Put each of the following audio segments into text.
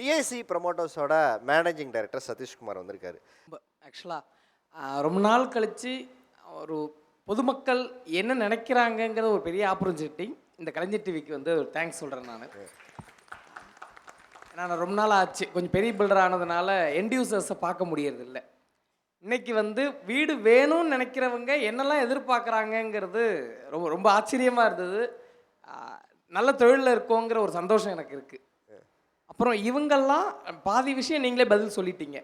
DIC ப்ரமோட்டர்ஸோட managing director Satishkumar வந்திருக்காரு. ஆக்சுவலாக ரொம்ப நாள் கழித்து ஒரு பொதுமக்கள் என்ன நினைக்கிறாங்கங்கிற ஒரு பெரிய ஆப்பர்ச்சுனிட்டி இந்த கலைஞர் டிவிக்கு வந்து ஒரு தேங்க்ஸ் சொல்கிறேன் நான். நான் ரொம்ப நாள் ஆச்சு. கொஞ்சம் பெரிய பில்டர் ஆனதுனால எண்ட் யூசர்ஸை பார்க்க முடியறதில்ல. இன்னைக்கு வந்து வீடு வேணும்னு நினைக்கிறவங்க என்னெல்லாம் எதிர்பார்க்குறாங்கங்கிறது ரொம்ப ரொம்ப ஆச்சரியமாக இருந்தது. நல்ல தொழிலில் இருக்கோங்கிற ஒரு சந்தோஷம் எனக்கு இருக்குது அப்புறம் இவங்கெல்லாம் பாதி விஷயம் நீங்களே பதில் சொல்லிட்டீங்க.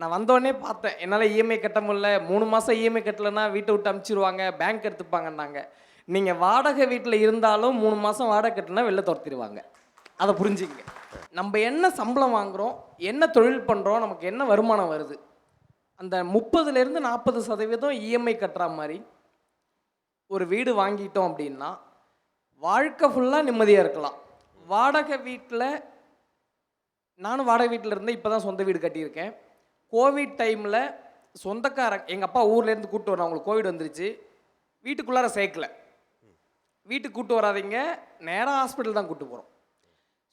நான் வந்தோடனே பார்த்தேன் என்னால் இஎம்ஐ கட்ட முடியல மூணு மாதம் இஎம்ஐ கட்டலைன்னா வீட்டை விட்டு அமுச்சிடுவாங்க பேங்க் எடுத்துப்பாங்கன்னாங்க. நீங்கள் வாடகை வீட்டில் இருந்தாலும் மூணு மாதம் வாடகை கட்டினா வெளில துரத்திடுவாங்க. அதை புரிஞ்சுங்க. நம்ம என்ன சம்பளம் வாங்குகிறோம் என்ன தொழில் பண்ணுறோம் நமக்கு என்ன வருமானம் வருது? அந்த முப்பதுலேருந்து நாற்பது சதவீதம் இஎம்ஐ கட்டுற மாதிரி ஒரு வீடு வாங்கிட்டோம் அப்படின்னா வாழ்க்கை ஃபுல்லாக நிம்மதியாக இருக்கலாம். வாடகை வீட்டில் நானும் வாடகை வீட்டில் இருந்து இப்போ தான் சொந்த வீடு கட்டியிருக்கேன். கோவிட் டைமில் சொந்தக்காரங்க எங்கள் அப்பா ஊர்லேருந்து கூப்பிட்டு வரணும் அவங்களுக்கு கோவிட் வந்துருச்சு. வீட்டுக்குள்ளார சேர்க்கல. வீட்டுக்கு கூப்பிட்டு வராதீங்க. நேராக ஹாஸ்பிட்டல் தான் கூப்பிட்டு போகிறோம்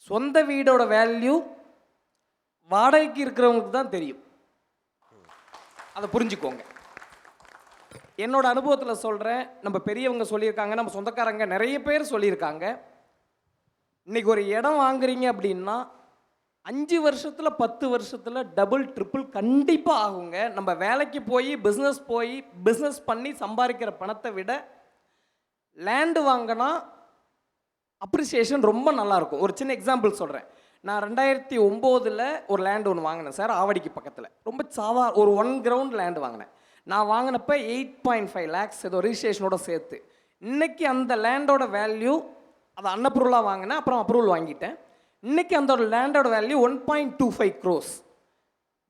சொந்த வீடோட வேல்யூ வாடகைக்கு இருக்கிறவங்களுக்கு தான் தெரியும். அதை புரிஞ்சுக்கோங்க. என்னோட அனுபவத்தில் சொல்கிறேன் நம்ம பெரியவங்க சொல்லியிருக்காங்க. நம்ம சொந்தக்காரங்க நிறைய பேர் சொல்லியிருக்காங்க. இன்னைக்கு ஒரு இடம் வாங்குறீங்க அப்படின்னா அஞ்சு வருஷத்தில் பத்து வருஷத்தில் டபுள் ட்ரிபிள் கண்டிப்பாக ஆகுங்க. நம்ம வேலைக்கு போய் பிஸ்னஸ் போய் பிஸ்னஸ் பண்ணி சம்பாதிக்கிற பணத்தை விட லேண்டு வாங்கினா அப்ரிசியேஷன் ரொம்ப நல்லாயிருக்கும். ஒரு சின்ன எக்ஸாம்பிள் சொல்கிறேன் நான் ரெண்டாயிரத்தி ஒம்போதில் ஒரு லேண்ட் ஒன்று வாங்கினேன் சார் ஆவடிக்கு பக்கத்தில். ரொம்ப சாவா ஒரு ஒன் கிரவுண்ட் லேண்ட் வாங்கினேன். நான் வாங்கினப்ப எயிட் பாயிண்ட் ஃபைவ் லேக்ஸ் ஏதோ ரிஜிஸ்ட்ரேஷனோட சேர்த்து. இன்றைக்கி அந்த லேண்டோட வேல்யூ அதை அன்னப்பொருளாக வாங்கினேன் அப்புறம் அப்ரூவல் வாங்கிட்டேன். இன்றைக்கி அந்த ஒரு லேண்டோட value one point two five crores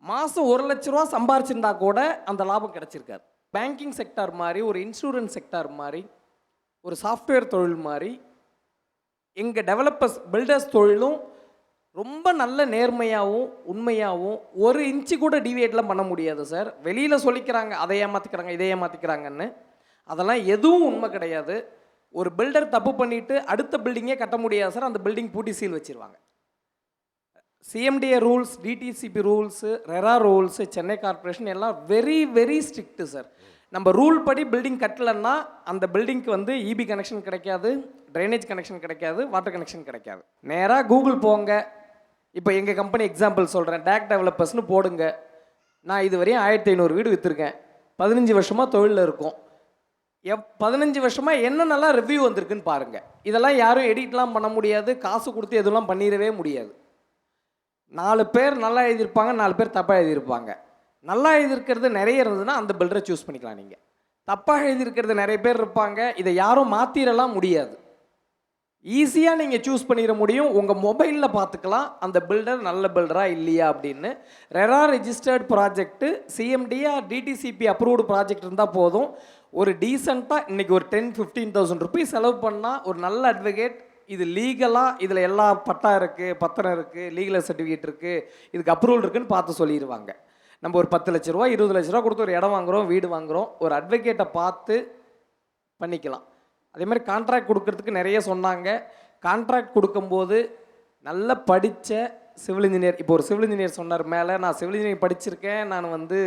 மாதம் ஒரு லட்ச ரூபா சம்பாரிச்சிருந்தா கூட அந்த லாபம் கிடச்சிருக்காரு பேங்கிங் செக்டார் மாதிரி ஒரு இன்சூரன்ஸ் செக்டார் மாதிரி ஒரு சாஃப்ட்வேர் தொழில் மாதிரி எங்கள் டெவலப்பர்ஸ் பில்டர்ஸ் தொழிலும் ரொம்ப நல்ல நேர்மையாகவும் உண்மையாகவும் ஒரு இன்ச்சு கூட டிவியேட்லாம் பண்ண முடியாது சார் வெளியில் சொல்லிக்கிறாங்க அதை ஏமாற்றிக்கிறாங்க இதை ஏமாற்றிக்கிறாங்கன்னு அதெல்லாம் எதுவும் உண்மை கிடையாது. ஒரு பில்டர் தப்பு பண்ணிவிட்டு அடுத்த பில்டிங்கே கட்ட முடியாது சார். அந்த பில்டிங் பூட்டி சீல் வச்சுருவாங்க. CMDA rules DTCP rules RERA rules Chennai corporation எல்லாம் வெரி வெரி ஸ்ட்ரிக்ட்டு சார். நம்ம ரூல் படி பில்டிங் கட்டலைன்னா அந்த பில்டிங்க்கு வந்து இபி கனெக்ஷன் கிடைக்காது ட்ரைனேஜ் கனெக்ஷன் கிடைக்காது வாட்டர் கனெக்ஷன் கிடைக்காது. நேராக கூகுள் போங்க. இப்போ எங்கள் கம்பெனி எக்ஸாம்பிள் சொல்கிறேன் டேக் டெவலப்பர்ஸ்னு போடுங்க. நான் இது வரையும் ஆயிரத்தி ஐநூறு வீடு விற்றுருக்கேன் பதினஞ்சு வருஷமாக தொழிலில் இருக்கும். எப் பதினஞ்சு வருஷமாக என்னென்னலாம் ரிவ்யூ வந்திருக்குன்னு பாருங்கள் இதெல்லாம் யாரும் எடிட்லாம் பண்ண முடியாது. காசு கொடுத்து எதுவும் பண்ணிடவே முடியாது. நாலு பேர் நல்லா எழுதியிருப்பாங்க நாலு பேர் தப்பாக எழுதியிருப்பாங்க. நல்லா எழுதியிருக்கிறது நிறைய இருந்ததுன்னா அந்த பில்டரை சூஸ் பண்ணிக்கலாம் நீங்கள் தப்பாக எழுதியிருக்கிறது நிறைய பேர் இருப்பாங்க. இதை யாரும் மாற்றிடலாம் முடியாது. ஈஸியாக நீங்கள் சூஸ் பண்ணிட முடியும். உங்கள் மொபைலில் பார்த்துக்கலாம். அந்த பில்டர் நல்ல பில்டராக இல்லையா அப்படின்னு. RERA registered project CMDR DTCP approved project இருந்தால் போதும். ஒரு டீசெண்டாக இன்றைக்கி ஒரு டென் ஃபிஃப்டீன் தௌசண்ட் ருபீஸ் செலவு பண்ணால் ஒரு நல்ல அட்வொகேட் இது லீகலாக இதில் எல்லா பட்டா இருக்குது பத்திரம் இருக்குது லீகல் சர்டிஃபிகேட் இருக்குது இதுக்கு அப்ரூவல் இருக்குதுன்னு பார்த்து சொல்லிடுவாங்க நம்ம ஒரு பத்து லட்ச ரூபா இருபது லட்ச ரூபா கொடுத்து ஒரு இடம் வாங்குகிறோம் வீடு வாங்குகிறோம் ஒரு அட்வொகேட்டை பார்த்து பண்ணிக்கலாம். அதே மாதிரி கான்ட்ராக்ட் கொடுக்கறதுக்கு நிறைய சொன்னாங்க. கான்ட்ராக்ட் கொடுக்கும்போது நல்ல படித்த சிவில் இன்ஜினியர் இப்போ ஒரு சிவில் இன்ஜினியர் சொன்னார் மேலே நான் சிவில் இன்ஜினியர் படிச்சிருக்கேன் நான் வந்து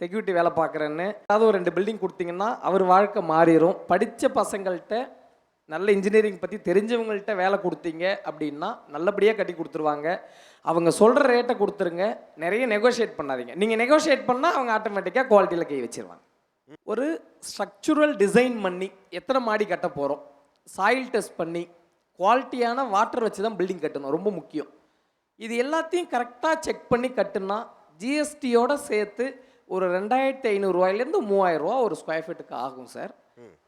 செக்யூரிட்டி வேலை பார்க்குறேன்னு. அதாவது ஒரு ரெண்டு பில்டிங் கொடுத்தீங்கன்னா அவர் வாழ்க்கை மாறிடும் படித்த பசங்கள்கிட்ட நல்ல இன்ஜினியரிங் பற்றி தெரிஞ்சவங்கள்ட்ட வேலை கொடுத்தீங்க அப்படின்னா நல்லபடியாக கட்டி கொடுத்துருவாங்க. அவங்க சொல்கிற ரேட்டை கொடுத்துருங்க. நிறைய நெகோஷியேட் பண்ணாதீங்க. நீங்கள் நெகோஷியேட் பண்ணால் அவங்க ஆட்டோமேட்டிக்காக குவாலிட்டியில் கை வச்சிருவாங்க. ஒரு ஸ்ட்ரக்சுரல் டிசைன் பண்ணி எத்தனை மாடி கட்ட போகிறோம் சாயில் டெஸ்ட் பண்ணி குவாலிட்டியான வாட்டர் வச்சு தான் பில்டிங் கட்டணும். ரொம்ப முக்கியம். இது எல்லாத்தையும் கரெக்டாக செக் பண்ணி கட்டுனா ஜிஎஸ்டியோட சேர்த்து ஒரு ரெண்டாயிரத்தி ஐநூறுரூவாயிலேருந்து மூவாயிரம் ரூபா ஒரு ஸ்கொயர் ஃபீட்டுக்கு ஆகும் சார்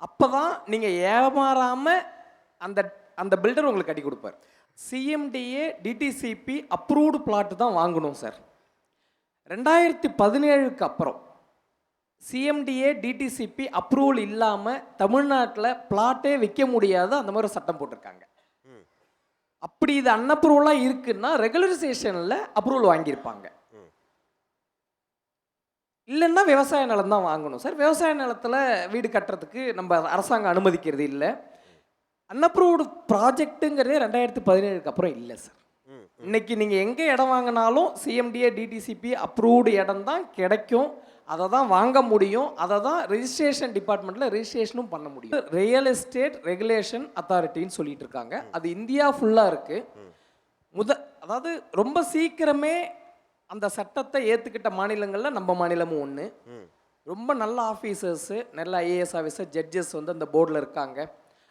அப்போ தான் நீங்கள் ஏமாறாமல் அந்த அந்த பில்டர் உங்களுக்கு கட்டி கொடுப்பார். சிஎம்டிஏ டிடிசிபி அப்ரூவ்டு பிளாட் தான் வாங்கணும் சார் ரெண்டாயிரத்தி பதினேழுக்கு அப்புறம் சிஎம்டிஏ டிடிசிபி அப்ரூவல் இல்லாமல் தமிழ்நாட்டில் பிளாட்டே விற்க முடியாது. அந்த மாதிரி ஒரு சட்டம் போட்டிருக்காங்க. அப்படி இது அன்அப்ரூவலாக இருக்குன்னா ரெகுலரைசேஷனில் அப்ரூவல் வாங்கியிருப்பாங்க. இல்லைன்னா விவசாய நிலம் தான் வாங்கணும். சார் விவசாய நிலத்தில் வீடு கட்டுறதுக்கு நம்ம அரசாங்கம் அனுமதிக்கிறது இல்லை. அன்அப்ரூவ்டு ப்ராஜெக்ட்டுங்கிறதே ரெண்டாயிரத்தி பதினேழுக்கு அப்புறம் இல்லை சார். இன்னைக்கு நீங்கள் எங்கே இடம் வாங்கினாலும் சிஎம்டிஏ டிடிசிபி அப்ரூவ்டு இடம் தான் கிடைக்கும். அதை தான் வாங்க முடியும் அதை தான் ரெஜிஸ்ட்ரேஷன் டிபார்ட்மெண்ட்டில் ரெஜிஸ்ட்ரேஷனும் பண்ண முடியும். ரியல் எஸ்டேட் ரெகுலேஷன் அத்தாரிட்டின்னு சொல்லிட்டு இருக்காங்க. அது இந்தியா ஃபுல்லாக இருக்குது முத அதாவது ரொம்ப சீக்கிரமே அந்த சட்டத்தை ஏற்றுக்கிட்ட மாநிலங்களில் நம்ம மாநிலமும் ஒன்று ரொம்ப நல்ல ஆஃபீஸர்ஸு நல்ல ஐஏஎஸ் ஆஃபீஸர் ஜட்ஜஸ் வந்து அந்த போர்டில் இருக்காங்க.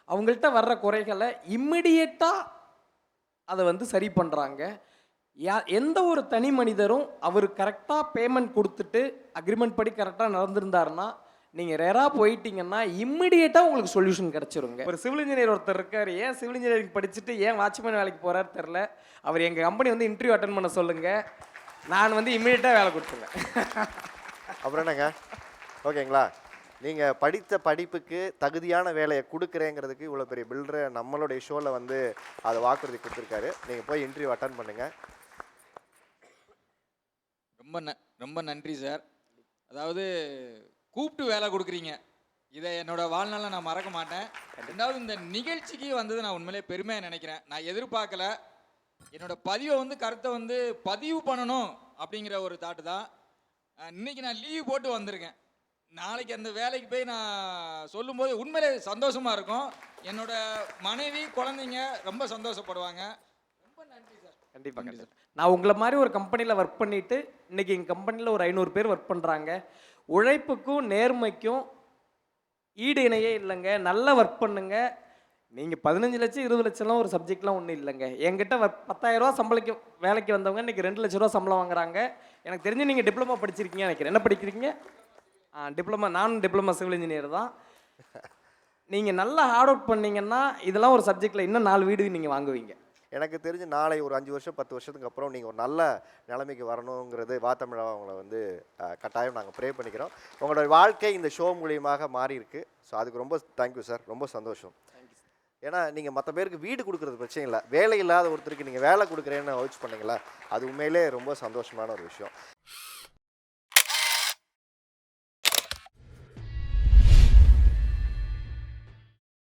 அவங்கள்ட்ட வர்ற குறைகளை இம்மிடியேட்டாக அதை வந்து சரி பண்ணுறாங்க யா எந்த ஒரு தனி மனிதரும் அவர் கரெக்டாக பேமெண்ட் கொடுத்துட்டு அக்ரிமெண்ட் படி கரெக்டாக நடந்திருந்தாருன்னா நீங்கள் ரேராக போயிட்டீங்கன்னா இம்மிடியேட்டாக உங்களுக்கு சொல்யூஷன் கிடச்சிருங்க. ஒரு சிவில் இன்ஜினியர் ஒருத்தர் இருக்கார். ஏன் சிவில் இன்ஜினியரிங் படிச்சுட்டு ஏன் வாட்ச்மேன் வேலைக்கு போகிறாரு தெரில அவர் எங்கள் கம்பெனி வந்து இன்டர்வியூ அட்டன் பண்ண சொல்லுங்கள் நான் வந்து இம்மிடியேட்டாக வேலை கொடுத்துருவேன். அப்புறம் என்னங்க? ஓகேங்களா? நீங்கள் படித்த படிப்புக்கு தகுதியான வேலையை கொடுக்குறேங்கிறதுக்கு இவ்வளோ பெரிய பில்டரை நம்மளுடைய ஷோவில் வந்து அதை வாக்குறுதி கொடுத்துருக்காரு. நீங்கள் போய் இன்டர்வியூ அட்டன் பண்ணுங்கள் ரொம்ப ந ரொம்ப நன்றி சார். அதாவது கூப்பிட்டு வேலை கொடுக்குறீங்க. இதை என்னோட வாழ்நாளில் நான் மறக்க மாட்டேன். ரெண்டாவது இந்த நிகழ்ச்சிக்கு வந்தது நான் உண்மையிலே பெருமையாக நினைக்கிறேன். நான் எதிர்பார்க்கல. என்னோட பதிவை வந்து கருத்தை வந்து பதிவு பண்ணணும் அப்படிங்கிற ஒரு தாட்டு தான். இன்னைக்கு நான் லீவ் போட்டு வந்திருக்கேன். நாளைக்கு அந்த வேலைக்கு போய் நான் சொல்லும்போது உண்மையிலே சந்தோஷமா இருக்கும். என்னோட மனைவி குழந்தைங்க ரொம்ப சந்தோஷப்படுவாங்க. கண்டிப்பாக நான் உங்களை மாதிரி ஒரு கம்பெனியில் ஒர்க் பண்ணிவிட்டு இன்றைக்கி எங்கள் கம்பெனியில் ஒரு ஐநூறு பேர் ஒர்க் பண்ணுறாங்க உழைப்புக்கும் நேர்மைக்கும் ஈடு இணையே இல்லைங்க. நல்லா ஒர்க் பண்ணுங்க. நீங்கள் பதினஞ்சு லட்சம் இருபது லட்சம்லாம் ஒரு சப்ஜெக்ட்லாம் ஒன்றும் இல்லைங்க. என்கிட்ட பத்தாயிரரூவா சம்பளக்கு வேலைக்கு வந்தவங்க இன்றைக்கி ரெண்டு லட்ச ரூபா சம்பளம் வாங்குறாங்க. எனக்கு தெரிஞ்சு நீங்கள் டிப்ளமா படிச்சிருக்கீங்க நினைக்கிறேன். என்ன படிக்கிறீங்க? டிப்ளமா நானும் டிப்ளமா சிவில் இன்ஜினியர் தான். நீங்கள் நல்லா ஹார்ட் ஒர்க் பண்ணீங்கன்னா இதெல்லாம் ஒரு சப்ஜெக்டில் இன்னும் நாலு வீடு நீங்கள் வாங்குவீங்க. எனக்கு தெரிஞ்சு நாளை ஒரு அஞ்சு வருஷம் பத்து வருஷத்துக்கு அப்புறம் நீங்கள் ஒரு நல்ல நிலைமைக்கு வரணுங்கிறது வாத்தமிழா அவங்கள வந்து கட்டாயம் நாங்கள் ப்ரே பண்ணிக்கிறோம். உங்களோட வாழ்க்கை இந்த ஷோ மூலியமாக மாறி இருக்கு ஸோ அதுக்கு ரொம்ப தேங்க்யூ சார் ரொம்ப சந்தோஷம். ஏன்னா நீங்கள் மற்ற பேருக்கு வீடு கொடுக்குறது பிரச்சனை இல்லை. வேலை இல்லாத ஒருத்தருக்கு நீங்கள் வேலை கொடுக்குறேன்னு வச்சு பண்ணீங்களா? அது உண்மையிலே ரொம்ப சந்தோஷமான ஒரு விஷயம்.